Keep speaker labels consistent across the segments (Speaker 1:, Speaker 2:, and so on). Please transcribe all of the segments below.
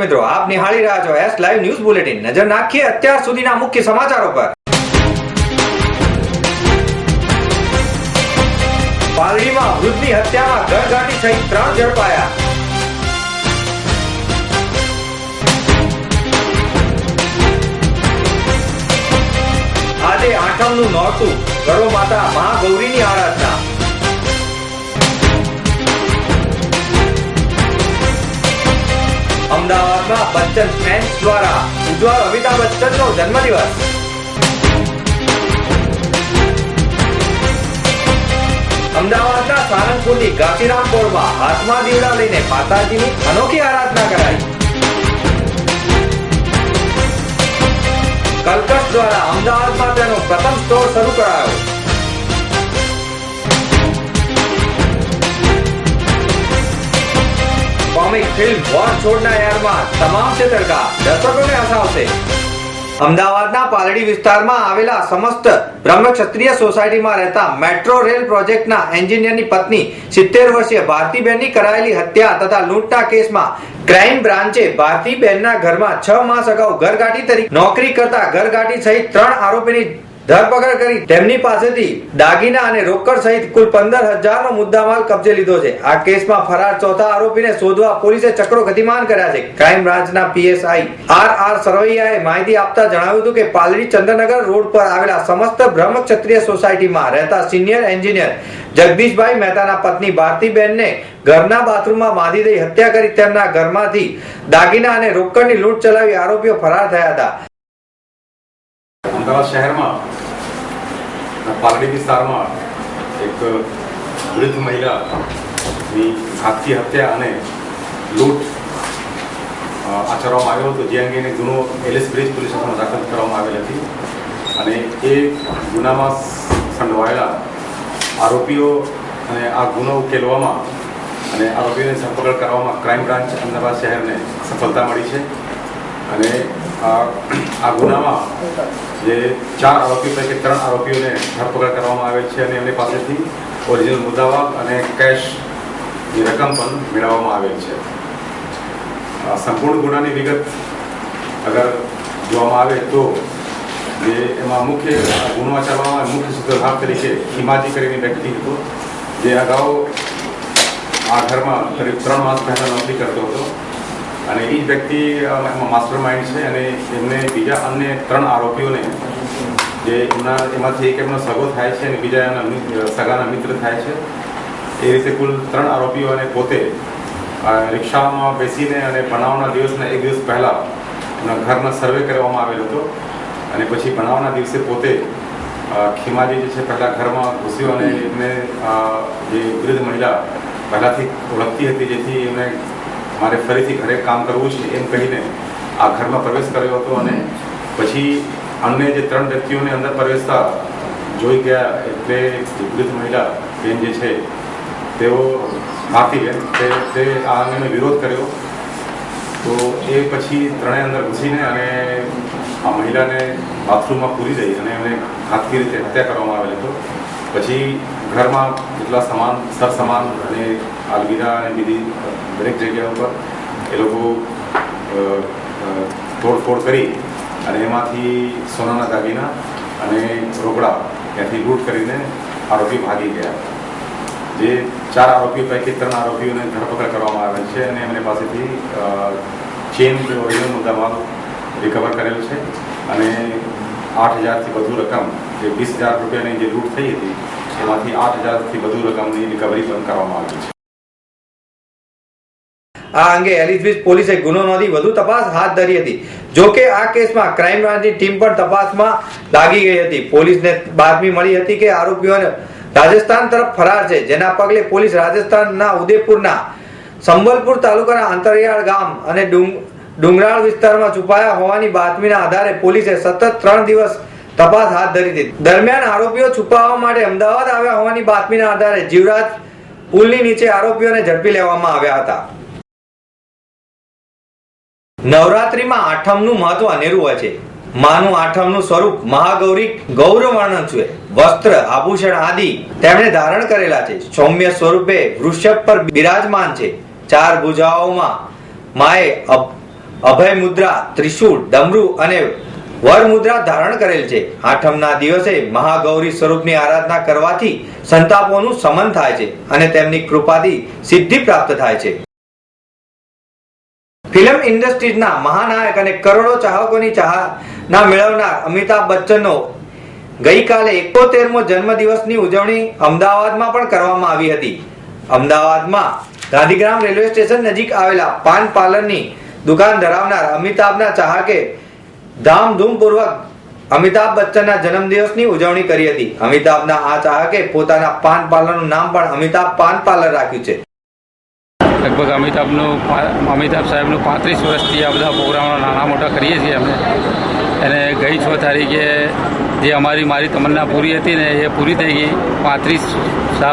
Speaker 1: આપ નિહાળી રહ્યા છો એસ લાઈવ ન્યૂઝ બુલેટિન નજર નાખીએ અત્યાર સુધીના મુખ્ય સમાચારો પર. પાલડીમાં વૃદ્ધની હત્યામાં ઘરઘાટી સહિત ત્રણ ઝડપાયા. આજે આઠમનું નોરતું. ગરો માતા મહાગૌરીની આરાધના. અમદાવાદમાં બચ્ચન ફેન્સ દ્વારા ઉજવાયો અમિતાભ બચ્ચનનો જન્મદિવસ. અમદાવાદના સારંગપુરની ઘાસીરામપુરમાં હાથમાં દીવડા લઈને માતાજીની અનોખી આરાધના કરાઈ. કલકત્તા દ્વારા અમદાવાદમાં તેનો પ્રથમ સ્ટોર શરૂ કરાયો. કોમિક ફિલ્મ વોર છોડના યારમાં તમામ ક્ષેત્રકા દર્શકોને હસાવશે. અમદાવાદના પાલડી વિસ્તારમાં આવેલા સમસ્ત બ્રહ્મ ક્ષત્રિય સોસાયટીમાં રહેતા મેટ્રો રેલ પ્રોજેક્ટના એન્જિનિયરની પત્ની સિત્તેર વર્ષીય ભારતીબેનની કરાયેલી હત્યા તથા લૂંટના કેસમાં ક્રાઇમ બ્રાન્ચે ભારતીબેનના ઘરમાં છ માસ અગાઉ ઘરગાટી તરીકે નોકરી કરતા ઘરગાટી સહિત ત્રણ આરોપીની ધરપકડ કરી તેમની પાસેથી દાગીના અને રોકડ સહિત કુલ પંદર હજારનો મુદ્દામાલ કબજે લીધો છે. આ કેસમાં ફરાર ચોથા આરોપીને શોધવા પોલીસે ચક્રો ગતિમાન કર્યા છે. ક્રાઇમ બ્રાન્ચના પીએસઆઈ આર આર સરવૈયાએ માહિતી આપતા જણાવ્યું હતું કે પાલડી ચંદ્રનગર રોડ પર આવેલા સમસ્ત બ્રહ્મક્ષત્રિય સોસાયટીમાં રહેતા સિનિયર એન્જિનિયર જગદીશભાઈ મહેતાના પત્ની ભારતીબેનને ઘરના બાથરૂમમાં બાંધી દઈ હત્યા કરી તેમના ઘરમાંથી દાગીના અને રોકડની લૂંટ ચલાવી આરોપીઓ ફરાર થયા હતા.
Speaker 2: અમદાવાદ શહેરમાં પાલડી વિસ્તારમાં એક વૃદ્ધ મહિલાની ઘાતકી હત્યા અને લૂંટ આચરવામાં આવ્યો હતો. જે અંગેને ગુનો એલિસ બ્રિજ પોલીસ દાખલ કરવામાં આવેલ હતી અને એ ગુનામાં સંડવાયેલા આરોપીઓ અને આ ગુનો ઉકેલવામાં અને આરોપીઓની ધરપકડ કરવામાં ક્રાઇમ બ્રાન્ચ અમદાવાદ શહેરને સફળતા મળી છે. અને આ ગુનામાં જે ચાર આરોપી પૈકી ત્રણ આરોપીઓને ધરપકડ કરવામાં આવે છે અને એમની પાસેથી ઓરિજિનલ મુદ્દાવા અને કેશની રકમ પણ મેળવવામાં આવેલ છે. સંપૂર્ણ ગુનાની વિગત અગર જોવામાં આવે તો જે એમાં મુખ્ય ગુનો આચરવામાં મુખ્ય સૂત્રધાર તરીકે હિમાજી કરીને વ્યક્તિ હતો. જે અગાઉ આ ઘરમાં કરીબ ત્રણ માસ પહેલાં નોકરી કરતો હતો. અને એ જ વ્યક્તિ માસ્ટર માઇન્ડ છે અને એમને બીજા અન્ય ત્રણ આરોપીઓને જે એમના, એમાંથી એક એમનો સગો થાય છે અને બીજા એમના સગાના મિત્ર થાય છે. એ રીતે કુલ ત્રણ આરોપીઓ અને પોતે રિક્ષામાં બેસીને અને બનાવના દિવસના એક દિવસ પહેલાં એમના ઘરના સર્વે કરવામાં આવેલ હતો. અને પછી બનાવના દિવસે પોતે ખીમાજી જે છે પહેલાં ઘરમાં ઘૂસ્યો અને એમને જે વૃદ્ધ મહિલા પહેલાંથી ઓળખતી હતી, જેથી એમને મારે ફરીથી ઘરે કામ કરવું છે એમ કહીને આ ઘરમાં પ્રવેશ કર્યો હતો અને પછી અન્ય જે ત્રણ વ્યક્તિઓને અંદર પ્રવેશતા જોઈ ગયા એટલે વૃદ્ધ મહિલા, બેન જે છે, તેઓ ભારતીબેન તે તે આ અંગેનો વિરોધ કર્યો. તો એ પછી ત્રણેય અંદર ઘૂસીને અને આ મહિલાને બાથરૂમમાં પૂરી દઈ અને એમને ઘાતકી રીતે હત્યા કરવામાં આવેલ હતો. પછી ઘરમાં કેટલા સમાન સરસમાન અને અલમીરા અને બીજી દરેક જગ્યા ઉપર એ લોકો તોડફોડ કરી અને એમાંથી સોનાના દાગીના અને રોકડા ત્યાંથી લૂંટ કરીને આરોપી ભાગી ગયા. જે ચાર આરોપીઓ પૈકી ત્રણ આરોપીઓને ધરપકડ કરવામાં આવેલ છે અને એમની પાસેથી ચેન ઓરિજિનલ મુદ્દામાલ રિકવર કરેલ છે અને આઠ હજારથી વધુ રકમ, જે વીસ હજાર રૂપિયાની જે લૂંટ થઈ હતી, એમાંથી આઠ હજારથી વધુ રકમની રિકવરી પણ કરવામાં આવી છે.
Speaker 1: આ અંગે એલિઝબેથ પોલીસે ગુનો નોંધી વધુ તપાસ હાથ ધરી હતી. જો કે આ કેસમાં ક્રાઇમ બ્રાન્ચની ટીમ પણ તપાસમાં લાગી ગઈ હતી. પોલીસને બાતમી મળી હતી કે આરોપીઓને રાજસ્થાન તરફ ફરાર છે, જેના પગલે પોલીસ રાજસ્થાનના ઉદયપુરના સંબલપુર તાલુકાના અંતરિયાળ ગામ અને ડુંગરાળ વિસ્તારમાં છુપાયા હોવાની બાતમીના આધારે પોલીસે સતત ત્રણ દિવસ તપાસ હાથ ધરી હતી. દરમિયાન આરોપીઓ છુપાવવા માટે અમદાવાદ આવ્યા હોવાની બાતમીના આધારે જીવરાજ પુલની નીચે આરોપીઓને ઝડપી લેવામાં આવ્યા હતા. નવરાત્રીમાં આઠમનું મહત્વ અનેરું હોય છે. માનું આઠમનું સ્વરૂપ મહાગૌરી ગૌરવર્ણન છે. વસ્ત્ર, આભૂષણ આદિ તેમણે ધારણ કરેલા છે. સૌમ્ય સ્વરૂપે વૃષભ પર બિરાજમાન છે. ચાર ભુજાઓમાં માએ અભય મુદ્રા ત્રિશૂળ, ડમરુ અને વર મુદ્રા ધારણ કરેલ છે. આઠમના દિવસે મહાગૌરી સ્વરૂપની આરાધના કરવાથી સંતાપોનું સમન થાય છે અને તેમની કૃપાથી સિદ્ધિ પ્રાપ્ત થાય છે. ફિલ્મ ઇન્ડસ્ટ્રીઝના મહાનાયક અને કરોડો ચાહકોની ચાહના મેળવનાર અમિતાભ બચ્ચનનો ગઈકાલે એકોતેરમો જન્મદિવસની ઉજવણી અમદાવાદમાં પણ કરવામાં આવી હતી. અમદાવાદમાં ગાંધીગ્રામ રેલવે સ્ટેશન નજીક આવેલા પાન પાર્લરની દુકાન ધરાવનાર અમિતાભના ચાહકે ધામધૂમપૂર્વક અમિતાભ બચ્ચનના જન્મદિવસની ઉજવણી કરી હતી. અમિતાભના આ ચાહકે પોતાના પાન પાર્લરનું નામ પણ અમિતાભ પાન પાર્લર રાખ્યું છે.
Speaker 3: લગભગ અમિતાભનું અમિતાભ સાહેબનું પાંત્રીસ વર્ષથી આ બધા પ્રોગ્રામો નાના મોટા કરીએ છીએ અમે. અને ગઈ છ તારીખે જે અમારી મારી તમન્ના પૂરી હતી ને એ પૂરી થઈ ગઈ. પાંત્રીસ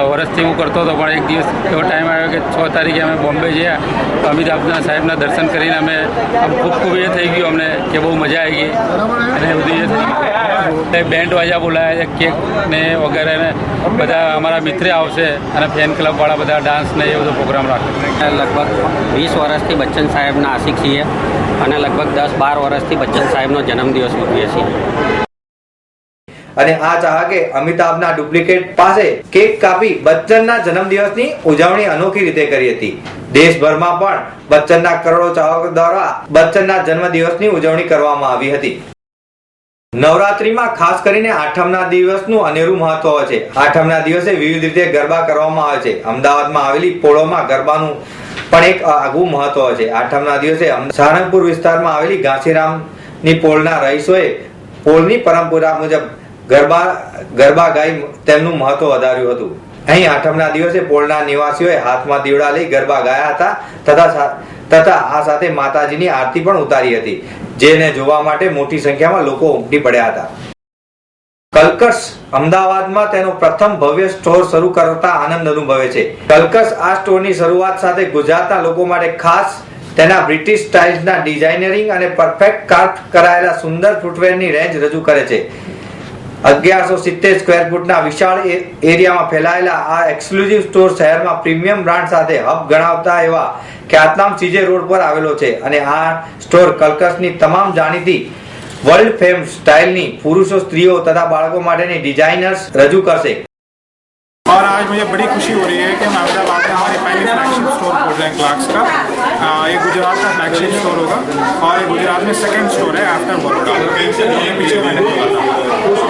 Speaker 3: વર્ષથી હું કરતો હતો, પણ એક દિવસ એવો ટાઈમ આવ્યો કે છ તારીખે અમે બોમ્બે ગયા. તો અમિતાભના સાહેબના દર્શન કરીને અમે ખૂબ ખૂબ એ થઈ ગયું અમને કે બહુ મજા આવી ગઈ. અને બધું એ થઈ ગયું. એ બેન્ડ વાજા બોલાયા છે કેક ને વગેરે ને બધા અમારા મિત્ર આવશે અને ફેન ક્લબવાળા બધા ડાન્સ ને એ બધો પ્રોગ્રામ રાખે.
Speaker 4: લગભગ વીસ વર્ષથી બચ્ચન સાહેબના આશિક છીએ અને લગભગ દસ બાર વર્ષથી બચ્ચન સાહેબનો જન્મદિવસ ઉજવીએ છીએ.
Speaker 1: અને આ ચાહકે અમિતાભના ડુપ્લિકેટ પાસે કેક કાપી બચ્ચનના જન્મદિવસની ઉજવણી અનોખી રીતે કરી હતી. દેશભરમાં પણ બચ્ચનના કરોડો ચાહકો દ્વારા બચ્ચનના જન્મદિવસની ઉજવણી કરવામાં આવી હતી. નવરાત્રીમાં ખાસ કરીને આઠમના દિવસનું અનેરું મહત્વ હોય છે. આઠમના દિવસે વિવિધ રીતે ગરબા કરવામાં આવે છે. અમદાવાદમાં આવેલી પોળોમાં ગરબાનું પણ એક આગવું મહત્વ હોય છે. આઠમના દિવસે અમ- વિસ્તારમાં આવેલી ઘાસીરામની પોળના રહીશોએ પોળની પરંપરા મુજબ ગરબા ગરબા ગાઈ તેમનું મહત્વ વધાર્યું હતું. અહીં આઠમના દિવસે પોળના નિવાસીઓએ હાથમાં દીવડા લઈ ગરબા ગાયા હતા તથા તથા આ સાથે માતાજીની આરતી પણ ઉતારી હતી. જેને જોવા માટે મોટી સંખ્યામાં લોકો ઉમટી પડ્યા હતા. કલકસ અમદાવાદમાં તેનો પ્રથમ ભવ્ય સ્ટોર શરૂ કરતા આનંદ અનુભવે છે. કલકસ આ સ્ટોરની શરૂઆત સાથે ગુજરાતના લોકો માટે ખાસ તેના બ્રિટિશ સ્ટાઇલ્સના ડિઝાઇનરિંગ અને પરફેક્ટ કાર્ટ કરાયેલા સુંદર ફૂટવેરની રેન્જ રજૂ કરે છે. અગિયારસો સિત્તેર સ્ક્વેર ફૂટના વિશાળ એ- એરિયામાં ફેલાયેલા આ એક્સક્લુઝિવ સ્ટોર શહેરમાં પ્રીમિયમ બ્રાન્ડ સાથે હબ ગણાવતા એવા ખ્યાતનામ સીજે રોડ પર આવેલો છે અને આ સ્ટોર કલકસની તમામ જાણીતી વર્લ્ડ ફેમ સ્ટાઇલની પુરુષો સ્ત્રીઓ તથા બાળકો માટેની ડિઝાઇનર્સ રજૂ કરશે
Speaker 5: और आज मुझे बड़ी खुशी हो रही है कि हम अहमदाबाद में हमारी पहली फ्लैगशिप स्टोर खोल रहे हैं क्लार्क्स का आ, ये गुजरात का फ्लैगशिप स्टोर होगा और ये गुजरात में सेकंड स्टोर है आफ्टर बड़ौदा ये पीछे मैंने खोला था क्लार्क्स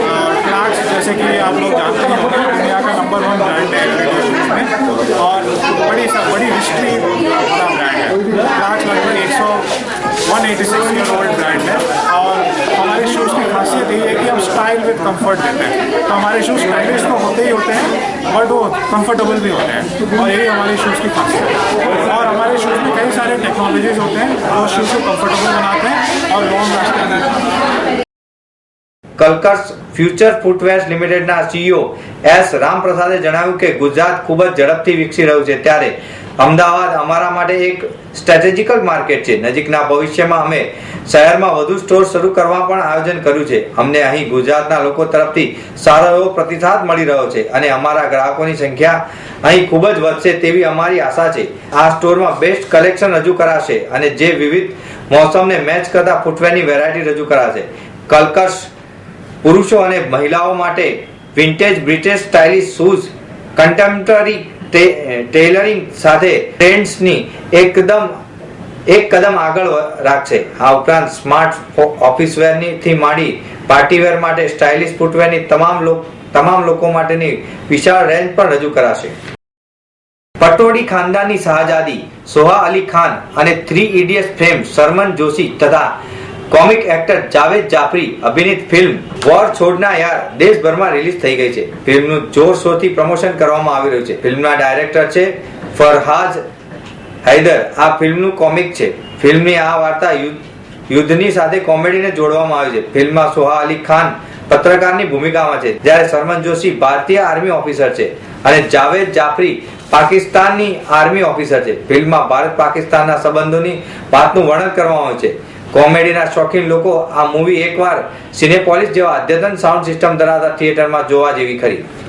Speaker 5: जैसे कि आप लोग जानते ही दुनिया का नंबर वन ब्रांड है में। और बड़ी सा, बड़ी हिस्ट्री वाला ब्रांड है। क्लार्क्स लगभग एक सौ one eighty six year old brand है। और हमारे शूज़ की खासियत ये है कि हम स्टाइल विद कंफर्ट देते हैं। तो हमारे शूज़ स्टाइलिश तो होते ही होते हैं बट वो कंफर्टेबल भी होते हैं। और यही हमारे शूज़ की खासियत है। और हमारे शूज़ में कई सारे टेक्नोलॉजीज़ होते हैं, जो शूज़ को कंफर्टेबल बनाते हैं और long lasting
Speaker 1: Clarks future footwears લિમિટેડના સીઈઓ એસ રામપ્રસાદે જણાવ્યું કે ગુજરાત ખૂબ જ ઝડપથી વિકસી રહ્યું છે ત્યારે અમદાવાદ અમારા માટે એક સ્ટ્રેટેજિકલ માર્કેટ છે. નજીકના ભવિષ્યમાં અમે શહેરમાં વધુ સ્ટોર શરૂ કરવા પણ આયોજન કર્યું છે. અમને અહીં ગુજરાતના લોકો તરફથી સારો એવો પ્રતિસાદ મળી રહ્યો છે અને અમારા ગ્રાહકોની સંખ્યા અહીં ખૂબ જ વધશે તેવી અમારી આશા છે. આ સ્ટોરમાં બેસ્ટ કલેક્શન રજૂ કરાશે અને જે વિવિધ મોસમને મેચ કરતા ફૂટવેરની વેરાયટી રજૂ કરાશે. કલકસ પુરુષો અને મહિલાઓ માટે vintage British stylish shoes contemporary tailoring સાથે ટ્રેન્ડ્સની એકદમ, એક કદમ આગળ રાખશે. આ ઉપરાંત સ્માર્ટ ઓફિસ વેરની માંડી પાર્ટી વેર માટે સ્ટાઇલિશ ફૂટવેરની તમામ તમામ લોકો માટેની વિશાળ રેન્જ પણ રજૂ કરાશે. પટોડી ખાનદાનની શાહજાદી સોહા અલી ખાન અને three idiots fame Sharman Joshi તથા કોમિક એક્ટર જાવેદ જાફરી અભિનીત ફિલ્મ વોર છોડના યાર દેશભરમાં રિલીઝ થઈ ગઈ છે. ફિલ્મનું જોરશોરથી પ્રમોશન કરવામાં આવી રહ્યું છે. ફિલ્મના ડાયરેક્ટર છે ફરહાજ હૈદર. આ ફિલ્મનું કોમિક છે. ફિલ્મની આ વાર્તા યુદ્ધની સાથે કોમેડીને જોડવામાં આવી છે. ફિલ્મમાં સોહા અલી ખાન પત્રકારની ભૂમિકામાં છે. જ્યારે સરમન જોશી ભારતીય આર્મી ઓફિસર છે અને જાવેદ જાફરી પાકિસ્તાનની આર્મી ઓફિસર છે. ફિલ્મમાં ભારત પાકિસ્તાનના સંબંધોની વાતનું વર્ણન કરવામાં આવ્યું છે. કોમેડીના શોખીન લોકો આ મૂવી એકવાર સિનેપોલિસ જેવા અદ્યતન સાઉન્ડ સિસ્ટમ ધરાવતા થિયેટરમાં જોવા જેવી ખરી.